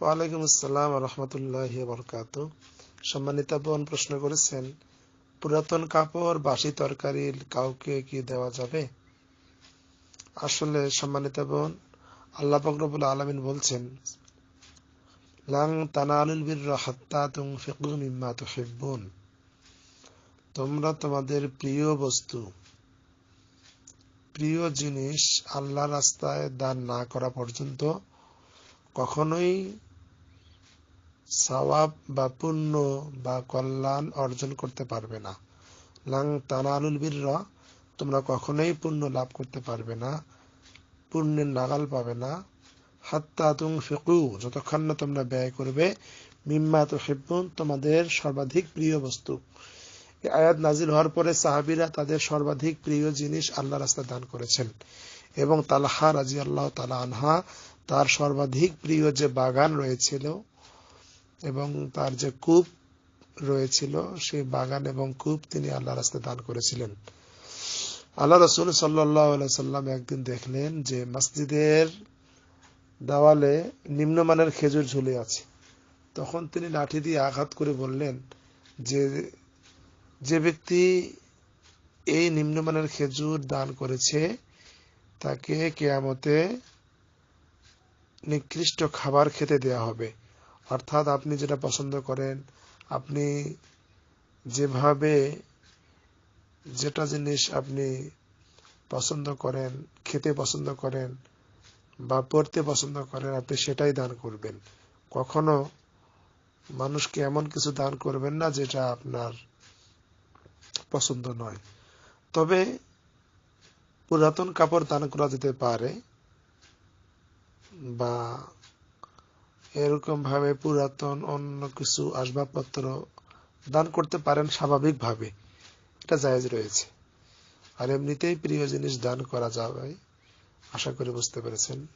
ওয়ালাইকুম আসসালাম রহমতুল্লাহ বরকাত বোন প্রশ্ন করেছেন, পুরাতন কাপড়, বাসি কাউকে কি দেওয়া যাবে? আসলে বোন, আল্লাহ ফকরবুল আলমিন বলছেন, লাং মিম্মা তুহিব্বুন। তোমরা তোমাদের প্রিয় বস্তু, প্রিয় জিনিস আল্লাহ রাস্তায় দান না করা পর্যন্ত কখনোই সওয়াব বা পুণ্য বা কল্যাণ অর্জন করতে পারবে না। লাং তানালুল বিররা, তোমরা কখনোই পুণ্য লাভ করতে পারবে না, পুণ্যের নাগাল পাবে না। হাত্তা তুং ফেকু যতক্ষণ না তোমরা ব্যয় করবে, মিম্মা তো হেব্বুন তোমাদের সর্বাধিক প্রিয় বস্তু। আয়াত নাজিল হওয়ার পরে সাহাবিরা তাদের সর্বাধিক প্রিয় জিনিস আল্লাহ রাস্তা দান করেছেন। এবং তালাহা রাজি আল্লাহ তালা আনহা তার সর্বাধিক প্রিয় যে বাগান রয়েছিল এবং তার যে কূপ রয়েছিল, সেই বাগান এবং কূপ তিনি আল্লাহ রাস্তা দান করেছিলেন। আল্লাহ রসুল সাল্লাম একদিন দেখলেন যে মসজিদের দেওয়ালে নিম্নমানের খেজুর ঝুলে আছে। তখন তিনি লাঠি দিয়ে আঘাত করে বললেন যে যে ব্যক্তি এই নিম্নমানের খেজুর দান করেছে, তাকে কেয়ামতে নিকৃষ্ট খাবার খেতে দেয়া হবে। অর্থাৎ আপনি যেটা পছন্দ করেন, আপনি যেভাবে যেটা জিনিস আপনি পছন্দ করেন, খেতে পছন্দ করেন বা পড়তে পছন্দ করেন, আপনি সেটাই দান করবেন। কখনো মানুষকে এমন কিছু দান করবেন না যেটা আপনার পছন্দ নয়। তবে পুরাতন কাপড় দান করা যেতে পারে। বা এরকম ভাবে পুরাতন অন্য কিছু আসবাবপত্র দান করতে পারেন স্বাভাবিকভাবে। এটা জায়েজ রয়েছে। আর এমনিতেই প্রিয় জিনিস দান করা যাবে, আশা করি বুঝতে পেরেছেন।